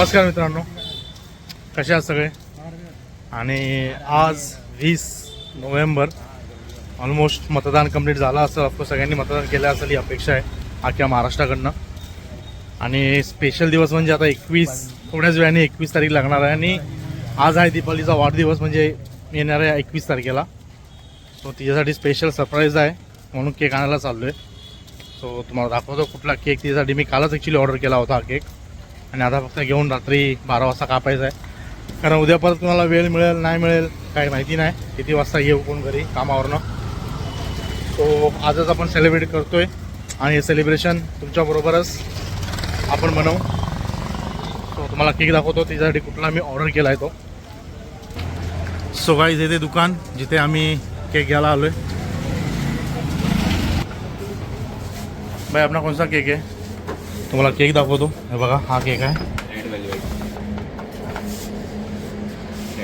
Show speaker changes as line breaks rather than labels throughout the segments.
नमस्कार मित्रांनो. कसे आहात सगळे? आणि आज वीस नोव्हेंबर ऑलमोस्ट मतदान कंप्लीट झालं असेल. ऑफकोर्स सगळ्यांनी मतदान केलं असेल ही अपेक्षा आहे अख्ख्या महाराष्ट्राकडनं. आणि स्पेशल दिवस म्हणजे आता एकवीस थोड्याच वेळाने एकवीस तारीख लागणार आहे. आणि आज आहे दीपावलीचा वाढदिवस म्हणजे येणाऱ्या एकवीस तारखेला. सो तिच्यासाठी स्पेशल सरप्राईज आहे म्हणून केक आणायला चाललो आहे सो तुम्हाला दाखवतो कुठला केक तिच्यासाठी मी कालच ॲक्च्युली ऑर्डर केला होता हा केक आणि आता फक्त घेऊन रात्री बारा वाजता कापायचं आहे. कारण उद्या परत तुम्हाला वेळ मिळेल नाही मिळेल काही माहिती नाही. किती वाजता येऊ कोण घरी कामावरनं. सो आजच आपण सेलिब्रेट करतो आहे आणि हे सेलिब्रेशन तुमच्याबरोबरच आपण बनवू. सो तुम्हाला केक दाखवतो. त्याच्यासाठी कुठला मी ऑर्डर केला आहे तो सो गाईज येते दुकान जिथे आम्ही केक घ्यायला आलो आहे भाई आपला कोणता केक आहे? तुम्हाला केक दाखवतो. हे बघा हा केक आहे.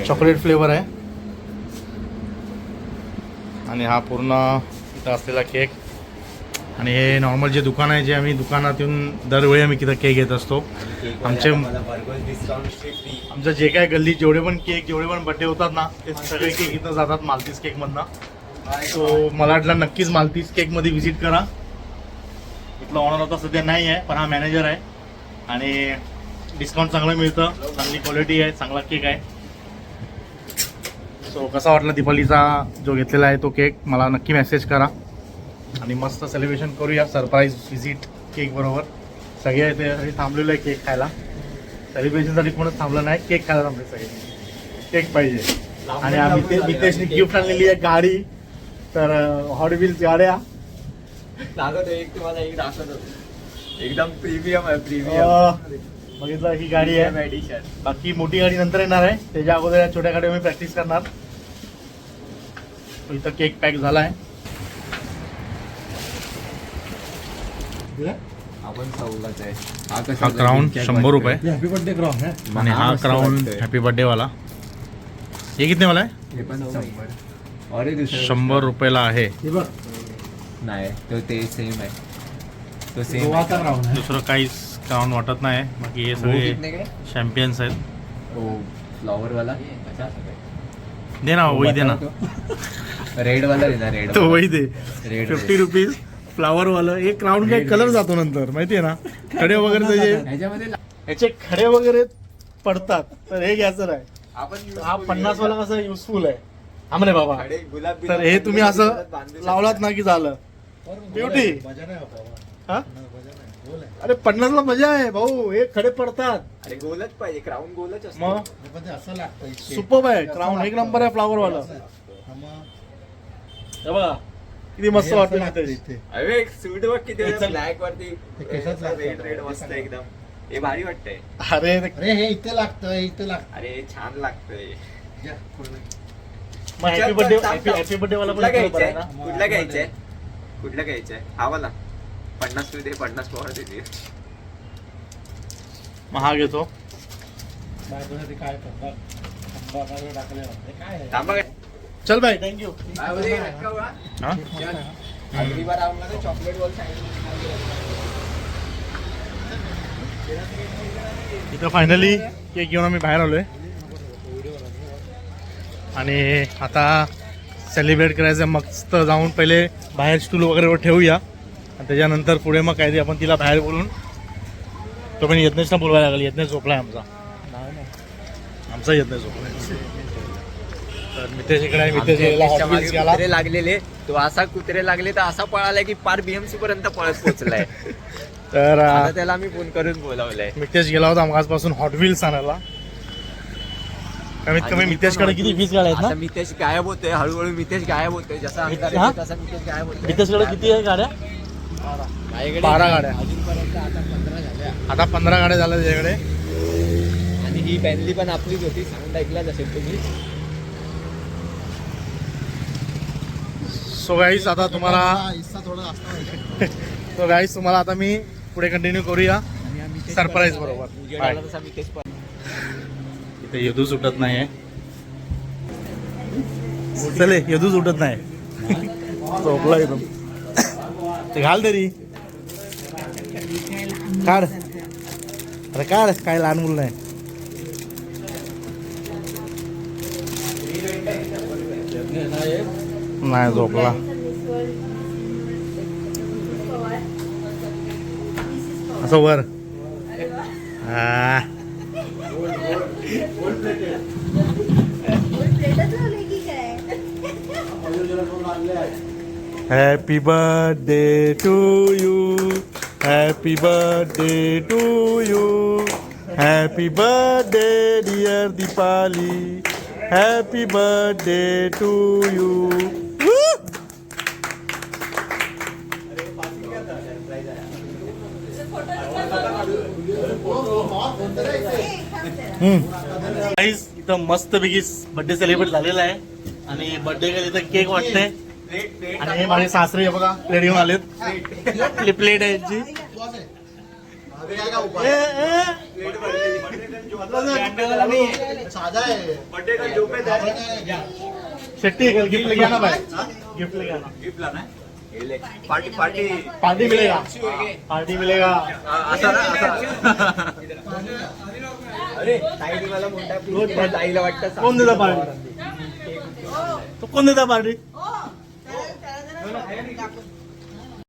चॉकलेट फ्लेवर आहे. आणि हा पूर्ण इथं असलेला केक. आणि हे नॉर्मल जे दुकान आहे जे आम्ही दुकानात येऊन दरवेळी आम्ही तिथं केक घेत असतो. आमचे- आमचं जे काय गल्ली जेवढे पण केक जेवढे पण बड्डे होतात ना ते सगळे केक इथं जातात मालतीस केकमधनं. सो मला वाटलं नक्कीच मालतीस केकमध्ये व्हिजिट करा. इथला ऑनर आता सध्या नाही आहे पण हा मॅनेजर आहे. आणि डिस्काउंट चांगलं मिळतं चांगली क्वालिटी आहे चांगला केक आहे. सो कसा वाटला दिपावलीचा जो घेतलेला आहे तो केक मला नक्की मेसेज करा. आणि मस्त सेलिब्रेशन करूया सरप्राईज व्हिजिट केक बरोबर. सगळे इथे थांबलेलो आहे केक खायला. सेलिब्रेशनसाठी कोणच थांबलं नाही केक खायला थांबले सगळे. केक पाहिजे. आणि आम्ही ते मितेशने गिफ्ट आणलेली आहे गाडी. तर हॉट व्हील्स गाड्या.
दाखवतो एक तुम्हाला एक दाखवतो एकदम प्रीमियम आहे प्रीमियम
बघितलं ही गाडी आहे.
एडिशन
बाकी मोठी गाडी नंतर येणार आहे. त्याच्या अगोदर या छोट्या गाडीवर मी प्रॅक्टिस करणार. तो इथं केक पॅक झाला आहे.
आपण सवलत आहे. हा
क्राऊन शंभर रुपये.
हॅपी बर्थडे
आणि हा क्राऊन. हॅपी बर्थडे वाला. हे किती वाला आहे?
हे पण शंभर. अरे दुसरं
शंभर रुपयाला आहे.
हे बघ.
नाही तो ते सेम आहे. तो सेम
गोवाचा है
दुसरं काहीच क्राऊन वाटत नाही बाकी हे सगळे चॅम्पियन्स आहेत.
हो फ्लॉवर वाला
दे ना वही दे ना.
रेड वाला दे ना रेड
तो वही दे.
रेड
फिफ्टी रुपीज फ्लावर वाला हे क्राऊन काय कलर जातो नंतर माहितीये ना? खडे वगैरे
ह्याच्यामध्ये ला-
याचे खडे वगैरे पडतात. तर हे घ्यायचं नाही
आपण
हा पन्नास वाला कसा युजफुल आहे? हा म्हणे बाबा.
खडे गुलाब
तर हे तुम्ही असं लावलात ना की झालं. ब्युटी?
मजा नाही होता
हा? अरे पन्नास ला मजा आहे भाऊ. हे खडे पडतात.
अरे गोलच पाहिजे. क्राऊन गोलच असतो.
मग. सुपर आहे. क्राऊन एक नंबर आहे फ्लावर वाला
हा
बघा किती मस्त वाटतं नितेश.
इथे.
अरे सूट बघ किती
चल.
ब्लॅक वरती.
ते केसात लागतं.
रेड रेड मस्त एकदम. हे भारी वाटतंय.
अरे
अरे हे इथे लागतं हे इथे लागतं.
अरे छान लागतंय.
मग हॅपी
चल,
बर्थडे
थांब,
हॅपी
थांब.
बर्थडे वाला
कुठला
पण आहे
घ्यायचंय
ना?
कुठला घ्यायचंय? कुठला घ्यायचंय हा वाला. पन्नास दे पन्नास पवार देते.
हा घेतो.
काय आहे?
थांबा काय?
चल बाय थँक्यू. हा?
चॉकलेट बॉल
इथं फायनली केक घेऊन आम्ही बाहेर आलोय. आणि आता सेलिब्रेट करायचं मस्त जाऊन पहिले बाहेर स्टूल वगैरे ठेवूया. आणि त्याच्यानंतर पुढे मग काहीतरी आपण तिला बाहेर बोलून तो पण यत्नेशला बोलवायला लागेल. यत्नेश झोपलाय आमचा. आमचा यत्नेश झोपलाय तर मितेश इकडे आहे. मितेश
आमच्या मागे. कुत्रे लागलेले. तो असा कुत्रे लागले तर असा पळाला की पार बीएमसी पर्यंत पळत पोहोचलाय.
तर
आता त्याला मी फोन करून बोलावलंय.
मितेश गेला होता आजपासून हॉट व्हील्स आणायला. कमीत कमी
आणि
मितेशकडे किती वीस गाड्या आहेत
आता
ना?
मितेश गायब होतोय हळूहळू मितेश गायब होतोय जसा अंधार
हा?
येतोय तसा मितेश गायब होतोय.
मितेशकडे किती आहे गाड्या?
माझ्याकडे
बारा गाड्या.
अजूनपर्यंत आता पंधरा झाल्या
आता पंधरा गाड्या झाल्या त्याच्याकडे
आणि ही बॅनली पण आपलीच होती साऊंड ऐकलाच असेल तुम्ही.
सो गाईस आता तुम्हाला
हा, हिस्सा थोडा जास्त पाहिजे.
गाईस तुम्हाला आता मी पुढे कंटिन्यू करूया.
आणि हा मितेश पण-
बरोबर.
तसा मितेश पण
ते येदूच उठत नाही चले येदूच उठत नाही झोपला एकदम घाल तरी. काढ. अरे काढ काय लहान मुलं नाही. नाही झोपला. असं वर. हा happy birthday to you happy birthday to you happy birthday dear Deepali happy birthday to you guys इथं मस्त पैकी बर्थडे सेलिब्रेट झालेला आहे. आणि बर्थडे गेले तर केक वाटते आणि हे माझे सासरे हे बघा प्लेट घेऊन आलेत. आपली प्लेट आहे यांची. ए, ए. शेट्टी गिफ्ट घ्या ना बाय गिफ्ट घ्या ना.
पार्टी पार्टी
पार्टी मिलेगा पार्टी मिलेगा
असा ना असा. ताईने मला मोठा. ताईला वाटतं
कोण देता पार्टी? तो कोण देता पार्टी?